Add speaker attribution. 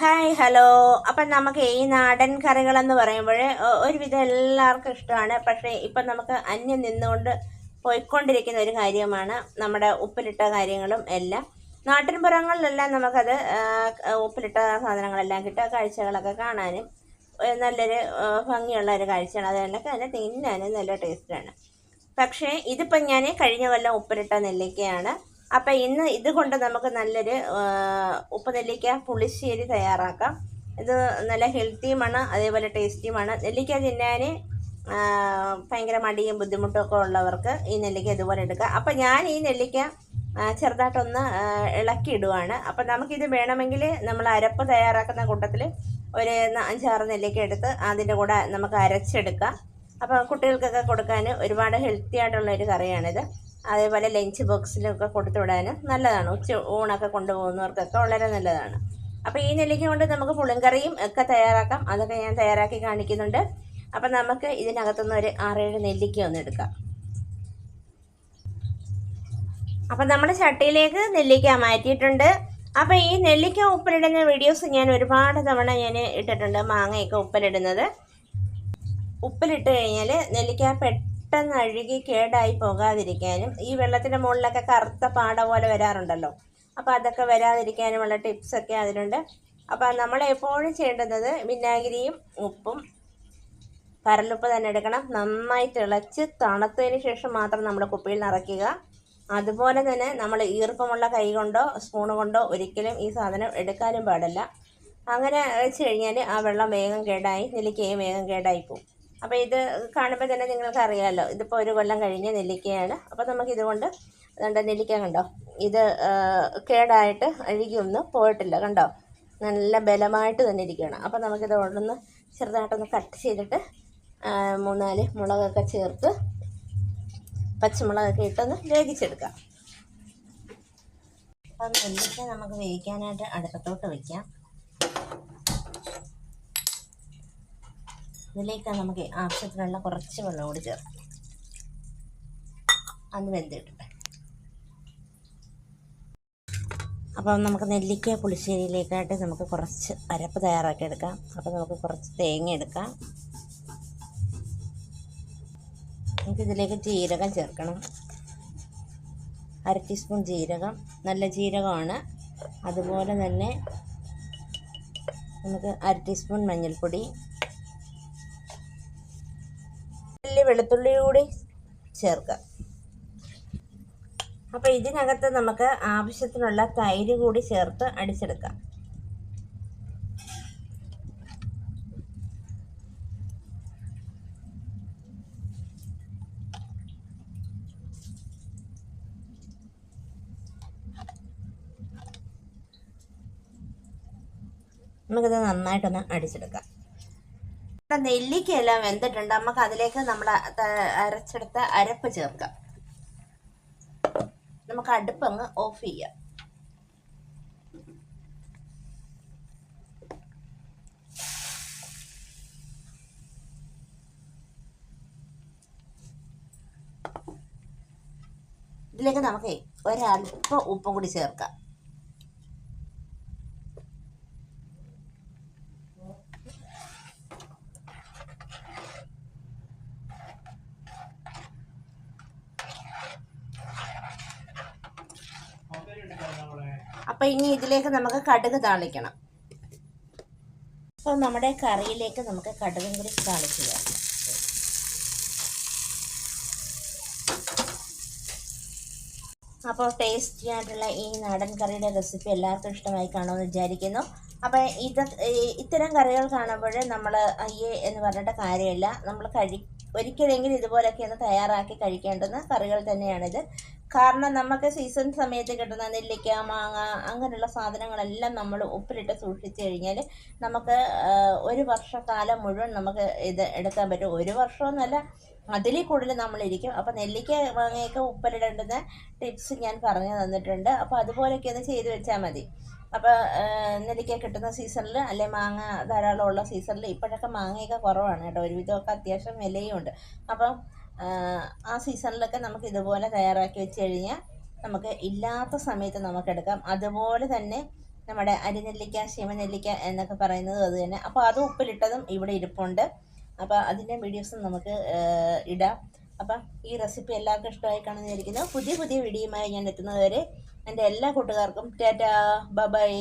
Speaker 1: Hi hello അപ്പം നമുക്ക് ഈ നാടൻ കറികളെന്ന് പറയുമ്പോൾ ഒരുവിധം എല്ലാവർക്കും ഇഷ്ടമാണ്. പക്ഷേ ഇപ്പം നമുക്ക് അന്യം നിന്നുകൊണ്ട് പോയിക്കൊണ്ടിരിക്കുന്ന ഒരു കാര്യമാണ് നമ്മുടെ ഉപ്പിലിട്ട കാര്യങ്ങളും എല്ലാം. നാട്ടിൻപുറങ്ങളിലെല്ലാം നമുക്കത് ഉപ്പിലിട്ട സാധനങ്ങളെല്ലാം കിട്ടുക കാഴ്ചകളൊക്കെ കാണാനും നല്ലൊരു ഭംഗിയുള്ള ഒരു കാഴ്ചയാണ്. അതുകൊണ്ടൊക്കെ അതിനെ തിന്നാനും നല്ല ടേസ്റ്റാണ്. പക്ഷേ ഇതിപ്പം ഞാൻ കഴിഞ്ഞ കൊല്ലം ഉപ്പിലിട്ട നെല്ലിക്കയാണ് അപ്പം ഇന്ന് ഇതുകൊണ്ട് നമുക്ക് നല്ലൊരു ഉപ്പ് നെല്ലിക്ക പുളിശ്ശേരി തയ്യാറാക്കാം. ഇത് നല്ല ഹെൽത്തിയുമാണ് അതേപോലെ ടേസ്റ്റിയുമാണ്. നെല്ലിക്ക തിന്നാൻ ഭയങ്കര മടിയും ബുദ്ധിമുട്ടും ഒക്കെ ഉള്ളവർക്ക് ഈ നെല്ലിക്ക ഇതുപോലെ എടുക്കാം. അപ്പം ഞാൻ ഈ നെല്ലിക്ക ചെറുതായിട്ടൊന്ന് ഇളക്കിയിടുവാണ്. അപ്പം നമുക്കിത് വേണമെങ്കിൽ നമ്മൾ അരപ്പ് തയ്യാറാക്കുന്ന കൂട്ടത്തിൽ ഒരു അഞ്ചാറ് നെല്ലിക്ക എടുത്ത് അതിന്റെ കൂടെ നമുക്ക് അരച്ചെടുക്കാം. അപ്പോൾ കുട്ടികൾക്കൊക്കെ കൊടുക്കാൻ ഒരുപാട് ഹെൽത്തി ആയിട്ടുള്ള ഒരു കറിയാണിത്. അതേപോലെ ലഞ്ച് ബോക്സിലൊക്കെ കൊടുത്തു വിടാനും നല്ലതാണ്. ഉച്ച ഊണൊക്കെ കൊണ്ടുപോകുന്നവർക്കൊക്കെ വളരെ നല്ലതാണ്. അപ്പോൾ ഈ നെല്ലിക്ക കൊണ്ട് നമുക്ക് പുളിങ്കറിയും ഒക്കെ തയ്യാറാക്കാം. അതൊക്കെ ഞാൻ തയ്യാറാക്കി കാണിക്കുന്നുണ്ട്. അപ്പം നമുക്ക് ഇതിനകത്തുനിന്ന് ഒരു ആറേഴ് നെല്ലിക്ക ഒന്ന് എടുക്കാം. അപ്പം നമ്മുടെ ചട്ടിയിലേക്ക് നെല്ലിക്ക മാറ്റിയിട്ടുണ്ട്. അപ്പം ഈ നെല്ലിക്ക ഉപ്പിലിടുന്ന വീഡിയോസ് ഞാൻ ഒരുപാട് തവണ ഞാൻ ഇട്ടിട്ടുണ്ട് മാങ്ങയൊക്കെ ഉപ്പിലിടുന്നത്. ഉപ്പിലിട്ട് കഴിഞ്ഞാൽ നെല്ലിക്ക പെട്ടെന്ന് അഴുകി കേടായി പോകാതിരിക്കാനും ഈ വെള്ളത്തിന്റെ മുകളിലൊക്കെ കറുത്ത പാട പോലെ വരാറുണ്ടല്ലോ. അപ്പോൾ അതൊക്കെ വരാതിരിക്കാനുമുള്ള ടിപ്സൊക്കെ അതിലുണ്ട്. അപ്പോൾ നമ്മൾ എപ്പോഴും ചെയ്യേണ്ടുന്നത് വിനാഗിരിയും ഉപ്പും കരലുപ്പ് തന്നെ എടുക്കണം. നന്നായി തിളച്ച് തണുത്തതിന് ശേഷം മാത്രം നമ്മൾ കുപ്പിയിൽ നിറയ്ക്കുക. അതുപോലെ തന്നെ നമ്മൾ ഈർപ്പമുള്ള കൈ കൊണ്ടോ സ്പൂൺ കൊണ്ടോ ഒരിക്കലും ഈ സാധനം എടുക്കാനും പാടില്ല. അങ്ങനെ വെച്ച് കഴിഞ്ഞാൽ ആ വെള്ളം വേഗം കേടായി നെല്ലിക്കയും വേഗം കേടായി പോകും അപ്പോൾ ഇത് കാണുമ്പോൾ തന്നെ നിങ്ങൾക്ക് അറിയാമല്ലോ ഇതിപ്പോൾ ഒരു കൊല്ലം കഴിഞ്ഞ നെല്ലിക്കയാണ്. അപ്പോൾ നമുക്ക് ഇതുകൊണ്ട് അതുകൊണ്ട് നെല്ലിക്ക കണ്ടോ? ഇത് കേടായിട്ട് അഴുകിയൊന്നും പോയിട്ടില്ല. കണ്ടോ? നല്ല ബലമായിട്ട് തന്നെ ഇരിക്കുകയാണ്. അപ്പോൾ നമുക്കിത് ഒന്ന് ചെറുതായിട്ടൊന്ന് കട്ട് ചെയ്തിട്ട് മൂന്നാൽ മുളകൊക്കെ ചേർത്ത് പച്ചമുളകൊക്കെ ഇട്ടൊന്ന് വേവിച്ചെടുക്കാം. അപ്പം നെല്ലിക്ക നമുക്ക് വേവിക്കാനായിട്ട് അടുപ്പത്തോട്ട് വയ്ക്കാം ഇതിലേക്ക് നമുക്ക് ആവശ്യത്തിനുള്ള കുറച്ച് വെള്ളം കൂടി ചേർക്കാം. അത് വെന്തിട്ടുണ്ട്. അപ്പം നമുക്ക് നെല്ലിക്ക പുളിശ്ശേരിയിലേക്കായിട്ട് നമുക്ക് കുറച്ച് അരപ്പ് തയ്യാറാക്കി എടുക്കാം. അപ്പം നമുക്ക് കുറച്ച് തേങ്ങ എടുക്കാം. നമുക്ക് ഇതിലേക്ക് ജീരകം ചേർക്കണം. അര ടീസ്പൂൺ ജീരകം. നല്ല ജീരകമാണ്. അതുപോലെ തന്നെ നമുക്ക് അര ടീസ്പൂൺ മഞ്ഞൾപ്പൊടി. വലിയ വെളുത്തുള്ളി കൂടി ചേർക്കുക. അപ്പോൾ ഇതിനകത്ത് നമുക്ക് ആവശ്യത്തിനുള്ള തൈര് കൂടി ചേർത്ത് അടിച്ചെടുക്കാം. നമുക്കത് നന്നായിട്ടൊന്ന് അടിച്ചെടുക്കാം. ഇവിടെ നെല്ലിക്കയെല്ലാം വെന്തിട്ടുണ്ട്. നമുക്ക് അതിലേക്ക് നമ്മൾ അരച്ചെടുത്ത അരപ്പ് ചേർക്കാം. നമുക്ക് അടുപ്പ് അങ്ങ് ഓഫ് ചെയ്യാം. ഇതിലേക്ക് നമുക്ക് ഒരല്പം ഉപ്പും കൂടി ചേർക്കാം. അപ്പൊ ഇനി ഇതിലേക്ക് നമുക്ക് കടുക് താളിക്കണം. അപ്പോൾ നമ്മുടെ കറിയിലേക്ക് നമുക്ക് കടുകും കൂടി താളിച്ച് ചേർക്കാം അപ്പോൾ ടേസ്റ്റി ആയിട്ടുള്ള ഈ നാടൻ കറിയുടെ റെസിപ്പി എല്ലാവർക്കും ഇഷ്ടമായി കാണുമെന്ന് വിചാരിക്കുന്നു. അപ്പം ഇത് ഇത്തരം കറികൾ കാണുമ്പോൾ നമ്മൾ അയ്യേ എന്ന് പറഞ്ഞിട്ട് കാര്യമില്ല. നമ്മൾ കഴി ഒരിക്കലെങ്കിലും ഇതുപോലൊക്കെ ഒന്ന് തയ്യാറാക്കി കഴിക്കേണ്ടുന്ന കറികൾ തന്നെയാണിത്. കാരണം നമുക്ക് സീസൺ സമയത്ത് കിട്ടുന്ന നെല്ലിക്ക മാങ്ങ അങ്ങനെയുള്ള സാധനങ്ങളെല്ലാം നമ്മൾ ഉപ്പിലിട്ട് സൂക്ഷിച്ചു കഴിഞ്ഞാൽ നമുക്ക് ഒരു വർഷക്കാലം മുഴുവൻ നമുക്ക് ഇത് എടുക്കാൻ പറ്റും. ഒരു വർഷമെന്നല്ല അതിൽ കൂടുതൽ നമ്മളിരിക്കും. അപ്പോൾ നെല്ലിക്ക മാങ്ങയൊക്കെ ഉപ്പിലിടേണ്ടുന്ന ടിപ്സ് ഞാൻ പറഞ്ഞു തന്നിട്ടുണ്ട്. അപ്പോൾ അതുപോലെയൊക്കെ ഒന്ന് ചെയ്തു വെച്ചാൽ മതി. അപ്പോൾ നെല്ലിക്ക കിട്ടുന്ന സീസണിൽ അല്ലെ മാങ്ങ ധാരാളം ഉള്ള സീസണിൽ ഇപ്പോഴൊക്കെ മാങ്ങയൊക്കെ കുറവാണ് കേട്ടോ. ഒരുവിധമൊക്കെ അത്യാവശ്യം വിലയും ഉണ്ട് അപ്പം ആ, സീസണിലൊക്കെ നമുക്ക് ഇതുപോലെ തയ്യാറാക്കി വെച്ച് കഴിഞ്ഞാൽ നമുക്ക് ഇല്ലാത്ത സമയത്ത് നമുക്കെടുക്കാം അതുപോലെ തന്നെ നമ്മുടെ അരിനെല്ലിക്ക ശിവനെല്ലിക്ക എന്നൊക്കെ പറയുന്നത് അത് തന്നെ. അപ്പോൾ അത് ഉപ്പിലിട്ടതും ഇവിടെ ഇരിപ്പുണ്ട്. അപ്പോൾ അതിന്റെ വീഡിയോസും നമുക്ക് ഇടാം. അപ്പം ഈ റെസിപ്പി എല്ലാവർക്കും ഇഷ്ടമായി കാണുന്നതായിരിക്കുന്നു. പുതിയ പുതിയ വീഡിയോയുമായി ഞാൻ എത്തുന്നത് വരെ എന്റെ എല്ലാ കൂട്ടുകാർക്കും ടാറ്റാ. ബൈ.